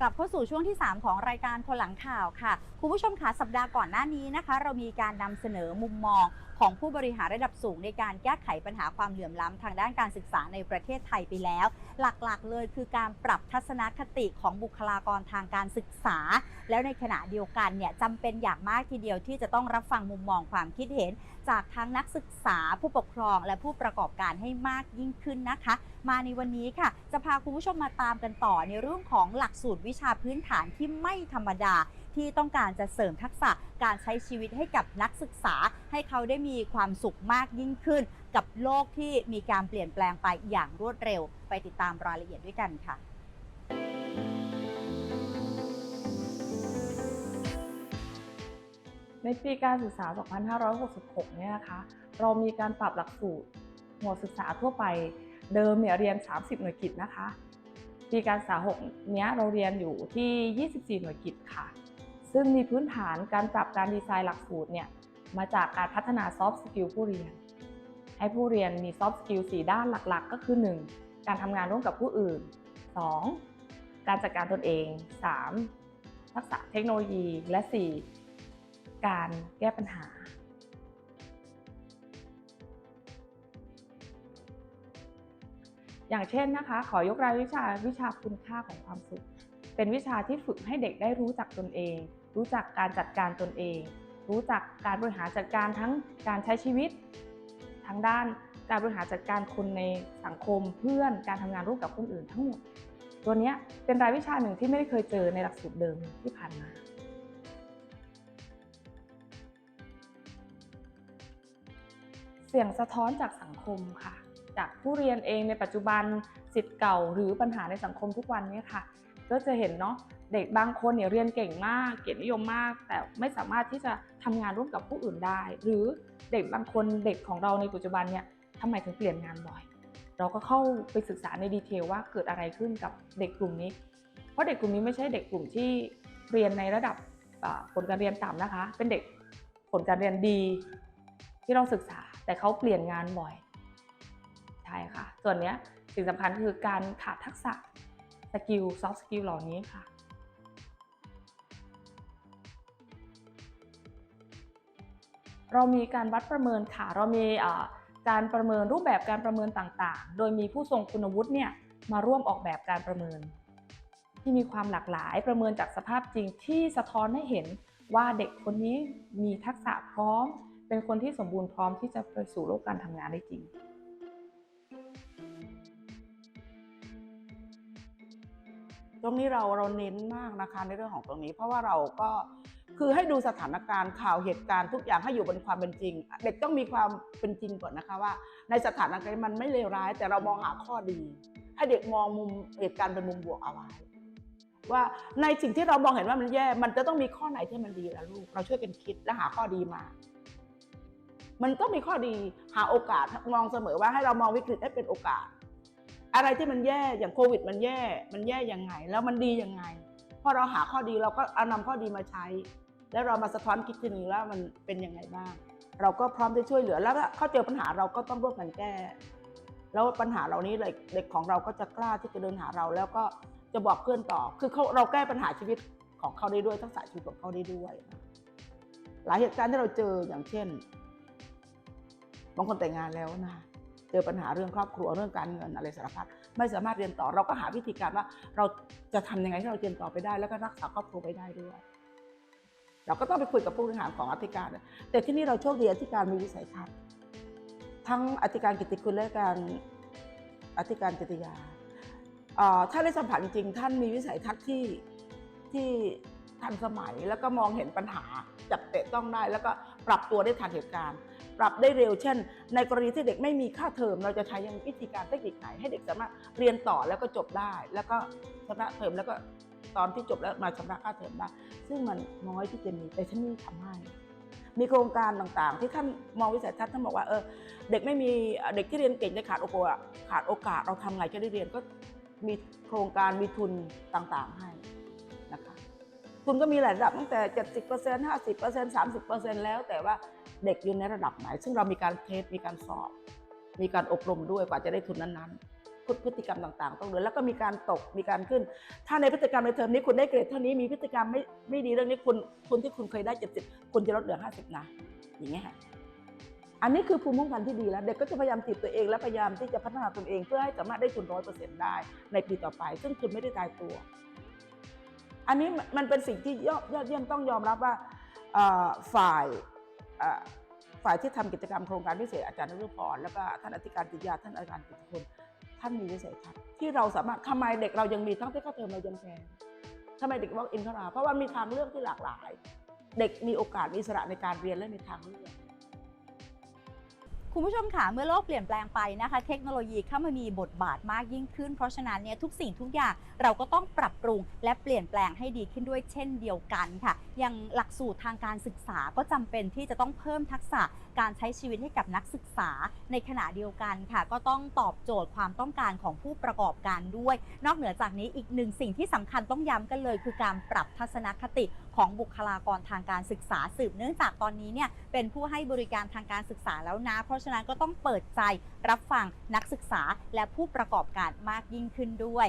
กลับเข้าสู่ช่วงที่ 3 ของรายการคนหลังข่าวค่ะ คุณผู้ชมคะสัปดาห์ก่อนหน้านี้นะคะ เรามีการนำเสนอมุมมอง ของผู้บริหารระดับสูงในการแก้ไขปัญหาความเหลื่อมล้ำทางด้านการศึกษาในประเทศไทยไปแล้ว หลักๆ เลยคือการปรับทัศนคติของบุคลากรทางการศึกษา แล้วในขณะเดียวกันเนี่ยจำเป็นอย่างมากทีเดียวที่จะต้องรับฟังมุมมองความคิดเห็น จากทั้งนักศึกษาผู้ปกครอง และผู้ประกอบการให้มากยิ่งขึ้นนะคะ มาในวันนี้ค่ะ จะพาคุณผู้ชมมาตามกันต่อในเรื่องของหลักสูตรวิชาพื้นฐานที่ไม่ธรรมดา ที่ต้องการจะเสริมทักษะการใช้ชีวิตให้กับนักศึกษา ให้เขาได้มีความสุขมากยิ่งขึ้น กับโลกที่มีการเปลี่ยนแปลงไปอย่างรวดเร็ว ไปติดตามรายละเอียดด้วยกันค่ะในปีการศึกษา 2566 เนี่ยนะคะ เรามีการปรับหลักสูตรหัวศึกษาทั่วไป เดิมเนี่ยเรียน 30 หน่วยกิตนะคะ ปีการศึกษา 6 เนี้ยเราเรียนอยู่ที่ 24 หน่วยกิตค่ะ ซึ่งมีพื้นฐานการปรับการดีไซน์หลักสูตรเนี่ยมาจากการพัฒนาซอฟต์สกิลผู้เรียน ให้ผู้เรียนมีซอฟต์สกิล4ด้านหลักๆ ก็คือ 1. การทำงานร่วมกับผู้อื่น 2. การจัดการตนเอง 3. ทักษะเทคโนโลยี และ 4. การแก้ปัญหาอย่างเช่นนะคะ ขอยกรายวิชาวิชาคุณค่าของความสุข เป็นวิชาที่ฝึกให้เด็กได้รู้จักตนเอง รู้จักการจัดการตนเอง รู้จักการบริหารจัดการทั้งการใช้ชีวิตทางด้านการบริหารจัดการคนในสังคมเพื่อนการทำงานร่วมกับคนอื่นทั้งหมด ตัวนี้เป็นรายวิชาหนึ่งที่ไม่ได้เคยเจอในหลักสูตรเดิมที่ผ่านมาเสียงสะท้อนจากสังคมค่ะ จากผู้เรียนเองในปัจจุบันสิทธิ์เก่าหรือปัญหาในสังคมทุกวันนี้ค่ะ ก็จะเห็นเนาะ เด็กบางคนเนี่ยเรียนเก่งมากเกียรตินิยมมาก แต่ไม่สามารถที่จะทำงานร่วมกับผู้อื่นได้ หรือเด็กบางคนเด็กของเราในปัจจุบันเนี่ยทำไมถึงเปลี่ยนงานบ่อย เราก็เข้าไปศึกษาในดีเทลว่าเกิดอะไรขึ้นกับเด็กกลุ่มนี้ เพราะเด็กกลุ่มนี้ไม่ใช่เด็กกลุ่มที่เรียนในระดับผลการเรียนต่ำนะคะ เป็นเด็กผลการเรียนดีที่เราศึกษา แต่เขาเปลี่ยนงานบ่อยใช่ค่ะ ส่วนนี้สิ่งสำคัญคือการขาดทักษะสกิลซอฟต์สกิลเหล่านี้ค่ะ เรามีการวัดประเมินค่ะ เรามีการประเมินรูปแบบการประเมินต่างๆ โดยมีผู้ทรงคุณวุฒิเนี่ยมาร่วมออกแบบการประเมิน ที่มีความหลากหลายประเมินจากสภาพจริงที่สะท้อนให้เห็นว่าเด็กคนนี้มีทักษะพร้อม เป็นคนที่สมบูรณ์พร้อมที่จะไปสู่โลกการทำงานได้จริงตรงนี้เราเราเน้นมากนะคะในเรื่องของตรงนี้ เพราะว่าเราก็ คือให้ดูสถานการณ์ข่าวเหตุการณ์ทุกอย่างให้อยู่บนความเป็นจริง เด็กต้องมีความเป็นจริงก่อนนะคะว่า ในสถานการณ์มันไม่เลวร้าย แต่เรามองหาข้อดีให้เด็กมองมุมเหตุการณ์เป็นมุมบวกเอาไว้ว่าในสิ่งที่เรามองเห็นว่ามันแย่ มันจะต้องมีข้อไหนที่มันดีล่ะลูก เราช่วยกันคิดและหาข้อดีมา มันต้องมีข้อดีหาโอกาสมองเสมอว่าให้เรามองวิกฤตให้เป็นโอกาส อะไรที่มันแย่อย่างโควิด มันแย่ มันแย่ยังไง แล้วมันดียังไงพอเราหาข้อดีเราก็เอานำข้อดีมาใช้ แล้วเรามาสะท้อนคิดทีนึงว่ามันเป็นยังไงบ้าง เราก็พร้อมที่ช่วยเหลือแล้วถ้าเขาเจอปัญหาเราก็ต้องร่วมกันแก้ แล้วปัญหาเหล่านี้เด็กเด็กของเราก็จะกล้าที่จะเดินหาเรา แล้วก็จะบอกเพื่อนต่อ คือเขาเราแก้ปัญหาชีวิตของเขาได้ด้วยทักษะชีวิตของเขาได้ด้วย หลายเหตุการณ์ที่เราเจออย่างเช่นบางคนแต่งงานแล้วนะเจอปัญหาเรื่องครอบครัวเรื่องการเงินอะไรสารพัดไม่สามารถเรียนต่อเราก็หาวิธีการว่าเราจะทำยังไงให้เราเรียนต่อไปได้ แล้วก็รักษาครอบครัวไปได้ด้วย เราก็ต้องไปคุยกับผู้บริหารของอธิการ แต่ที่นี่เราโชคดีอธิการมีวิสัยทัศน์ทั้งอธิการกิตติคุณและการอธิการกิติยาเอ่อถ้าได้สัมผัสจริงท่านมีวิสัยทัศน์ที่ที่ทันสมัยแล้วก็มองเห็นปัญหาจับเตะต้องได้ แล้วก็ปรับตัวได้ทันเหตุการณ์ ปรับได้เร็วเช่น ในกรณีที่เด็กไม่มีค่าเทอม เราจะใช้ยังวิธีการเทคนิคไหนให้เด็กสามารถเรียนต่อแล้วก็จบได้ แล้วก็ชำระเทอมแล้วก็ ตอนที่จบแล้วมาชำระค่าเทอมได้ซึ่งมันน้อยที่จะมีแต่ที่นี่ทำให้ มีโครงการต่างๆ ที่ท่านมองวิสัยทัศน์ท่านบอกว่าเออเด็กไม่มีเด็กที่เรียนเก่งจะขาดโอกาสขาดโอกาสเราทำไงจะได้เรียนก็มีโครงการมีทุนต่างๆให้นะคะทุนก็มีหลายระดับตั้งแต่ 70% 50% 30%แล้วแต่ว่าเด็กอยู่ในระดับไหน ซึ่งเรามีการเทสมีการสอบ มีการอบรมด้วยกว่าจะได้ทุนนั้นพฤ พฤติกรรมต่างๆ ต้องเรียนแล้วก็มีการตกมีการขึ้น ถ้าในพฤติกรรมในเทอมนี้คุณได้เกรดเท่านี้มีพฤติกรรมไม่ไม่ดีเรื่องนี้คุณคุณที่คุณเคยได้ 70 คุณจะลดเหลือ 50 นะ อย่างเงี้ยค่ะอันนี้คือภูมิคุ้มกันที่ดีแล้ว เด็กก็จะพยายามติดตัวเองและพยายามที่จะพัฒนาตนเองเพื่อให้สามารถได้ทุนร้อยเปอร์เซ็นต์ได้ในปีต่อไป ซึ่งคุณไม่ได้ตายตัว อันนี้มันเป็นสิ่งที่ยอดยอดเยี่ยมต้องยอมรับว่าฝ่ายฝ่ายที่ทำกิจกรรมโครงการพิเศษอาจารย์นฤพรแล้วก็ท่านอธิการจิตยาท่านอาจารย์กิตพล ท่านมีวิสัยทัศน์ที่เราสามารถทำไมเด็กเรายังมีทั้งที่เข้าเทอมเรายังแพงทำไมเด็กว่าอินเข้ามาเพราะว่ามีทางเลือกที่หลากหลาย เด็กมีโอกาสมีอิสระในการเรียนและมีทางเลือกคุณผู้ชมค่ะเมื่อโลกเปลี่ยนแปลงไปนะคะ เทคโนโลยีเข้ามามีบทบาทมากยิ่งขึ้น เพราะฉะนั้นเนี่ยทุกสิ่งทุกอย่างเราก็ต้องปรับปรุงและเปลี่ยนแปลงให้ดีขึ้นด้วยเช่นเดียวกันค่ะ อย่างหลักสูตรทางการศึกษาก็จำเป็นที่จะต้องเพิ่มทักษะ การใช้ชีวิตให้กับนักศึกษาในขณะเดียวกันค่ะ ก็ต้องตอบโจทย์ความต้องการของผู้ประกอบการด้วย นอกเหนือจากนี้อีกหนึ่งสิ่งที่สำคัญต้องย้ำกันเลย คือการปรับทัศนคติของบุคลากรทางการศึกษาสืบเนื่องจากตอนนี้เนี่ยเป็นผู้ให้บริการทางการศึกษาแล้วนะ เพราะฉะนั้นก็ต้องเปิดใจรับฟังนักศึกษาและผู้ประกอบการมากยิ่งขึ้นด้วย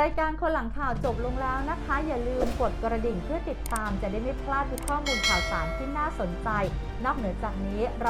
รายการคนหลังข่าวจบลงแล้วนะคะ อย่าลืมกดกระดิ่งเพื่อติดตามจะได้ไม่พลาดทุกข้อมูลข่าวสารที่น่าสนใจ นอกเหนือจากนี้เรา